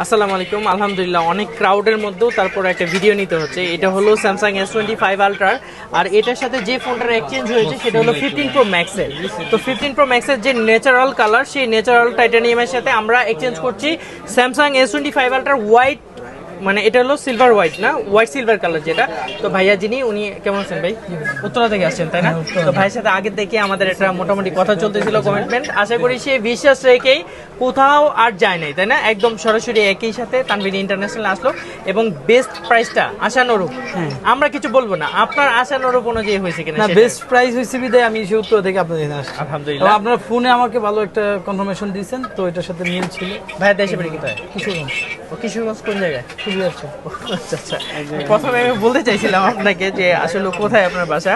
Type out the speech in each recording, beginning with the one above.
আসসালামু আলাইকুম। আলহামদুলিল্লাহ, অনেক ক্রাউডের মধ্যেও তারপর একটা ভিডিও নিতে হচ্ছে। এটা হলো স্যামসাং এস টোয়েন্টি ফাইভ আলট্রার আর এটার সাথে যে ফোনটার এক্সচেঞ্জ হয়েছে, সেটা হলো ফিফটিন প্রো ম্যাক্সের তো ফিফটিন প্রো ম্যাক্সের যে ন্যাচারাল কালার সেই ন্যাচারাল টাইটানিয়ামের সাথে আমরা এক্সচেঞ্জ করছি স্যামসাং এস টোয়েন্টি ফাইভ আলট্রার হোয়াইট মানে এটা হলো সিলভার হোয়াইট না হোয়াইট সিলভার কালার যেটা। তো ভাইয়া যিনি উনি কেমন আছেন ভাই? উত্তরা থেকে আসছেন তাই না? তো ভাইয়ের সাথে আগে থেকে আমাদের একটা মোটামুটি কথা চলতেছিল কমিটমেন্ট আশা করি সে বিশ্বাস রেখেই কোথাও আর যায় নাই তাই না? একদম সরাসরি একই সাথে তানবির ইন্টারন্যাশনাল আসলো এবং বেস্ট প্রাইসটা আশানুরূপ আমরা কিছু বলব না আপনার আশানুরূপ অনুযায়ী হয়েছে কিনা না বেস্ট প্রাইস হয়েছে বিদায় আমি সেই উত্তর থেকে আপনাদের আসছি। আলহামদুলিল্লাহ। আপনার ফোনে আমাকে ভালো একটা কনফার্মেশন দিয়েছেন তো এটার সাথে মিল ছিল। ভাইয়া দেশে বাড়ি কোথায়? কিশোরগঞ্জ। ও কিশোরগঞ্জ কোন জায়গায়? আচ্ছা আচ্ছা। প্রথমে আমি বলতে চাইছিলাম আপনাকে যে আসলে কোথায় আপনার বাসা।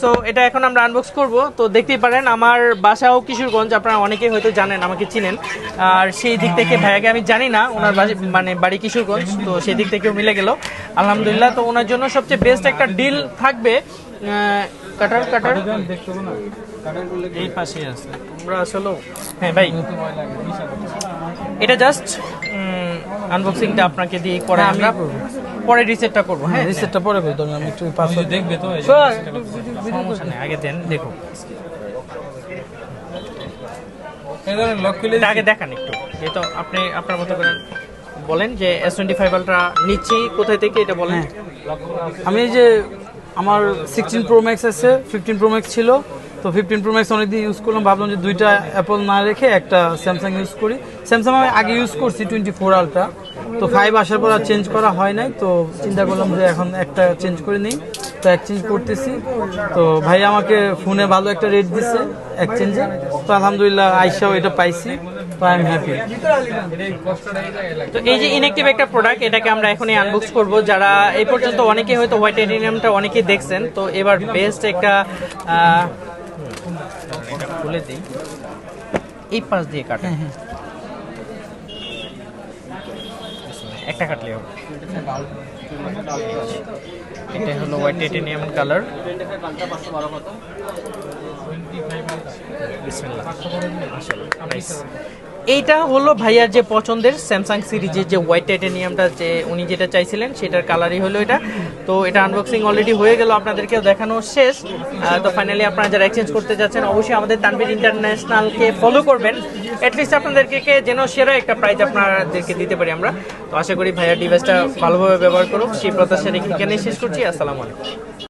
সো এটা এখন আমরা আনবক্স করব। তো দেখতেই পারেন আমার বাসাও কিশোরগঞ্জ আপনারা অনেকেই হয়তো জানেন আমাকে চিনেন। আর সেই দিক থেকে ভাইয়াকে আমি জানি না ওনার বাড়ি মানে বাড়ি কিশোরগঞ্জ তো সেই দিক থেকেও মিলে গেল। আলহামদুলিল্লাহ তো ওনার জন্য সবচেয়ে বেস্ট একটা ডিল থাকবে। কাটার কাটার। দেখতে এই পাশেই আছে। আমরা আসলে হ্যাঁ ভাই। এটা জাস্ট আনবক্সিংটা আপনাকে দিয়ে পরে হ্যাঁ, আমি আমরা করব। পরে রিসেটটা করব হ্যাঁ রিসেটটা পরে বলতো আমি একটু পাসওয়ার্ড দেখবে তো সমস্যা নেই আগে দেন দেখো লক খুলে এটা আগে দেখান একটু। যেহেতু আপনি আপনার মতো করেন বলেন যে এস টোয়েন্টি ফাইভ আলট্রা নিচ্ছি কোথায় থেকে এটা বলেন? আমি যে আমার সিক্সটিন প্রো ম্যাক্স আছে ফিফটিন প্রো ম্যাক্স ছিল। তো ফিফটিন প্রো ম্যাক্স অনেকদিন ইউজ করলাম, ভাবলাম যে দুইটা অ্যাপল না রেখে একটা স্যামসাং ইউজ করি। স্যামসাং আমি আগে ইউজ করছি টোয়েন্টি ফোর আলট্রা তো ফাইভ আসার পর আর চেঞ্জ করা হয় নাই, তো চিন্তা করলাম যে এখন একটা চেঞ্জ করে নিই। তো এক্সচেঞ্জ করতেছি। তো ভাই আমাকে ফোনে ভালো একটা রেট দিছে এক্সচেঞ্জে তো আলহামদুলিল্লাহ আইসাও এটা পাইছি, তো হ্যাপি তো এই যে ইনএক্টিভ একটা প্রোডাক্ট এটাকে আমরা এখনই আনবক্স করব। যারা এই পর্যন্ত অনেকে হয়তো হোয়াইট অনেকেই দেখছেন, তো এবার বেস্ট একটা এটা খুলে দিই। এই পাশ দিয়ে কাটে। একটা কাটলে হবে। এটা হলো হোয়াইট টাইটেনিয়াম কালার এইটা হলো ভাইয়ার যে পছন্দের স্যামসাং সিরিজের যে হোয়াইট টাইটেনিয়ামটা যে উনি যেটা চাইছিলেন, সেটার কালারই হলো এটা। তো এটা আনবক্সিং অলরেডি হয়ে গেল, আপনাদেরকেও দেখানো শেষ। তো ফাইনালি আপনারা যারা এক্সচেঞ্জ করতে যাচ্ছেন, অবশ্যই আমাদের তানবির ইন্টারন্যাশনালকে ফলো করবেন। অ্যাটলিস্ট আপনাদেরকে যেন সেরা একটা প্রাইজ আপনাদেরকে দিতে পারি আমরা। তো আশা করি ভাইয়ার ডিভাইসটা ভালোভাবে ব্যবহার করুক। সেই প্রত্যাশা রেখে এখানেই শেষ করছি। আসসালামু আলাইকুম।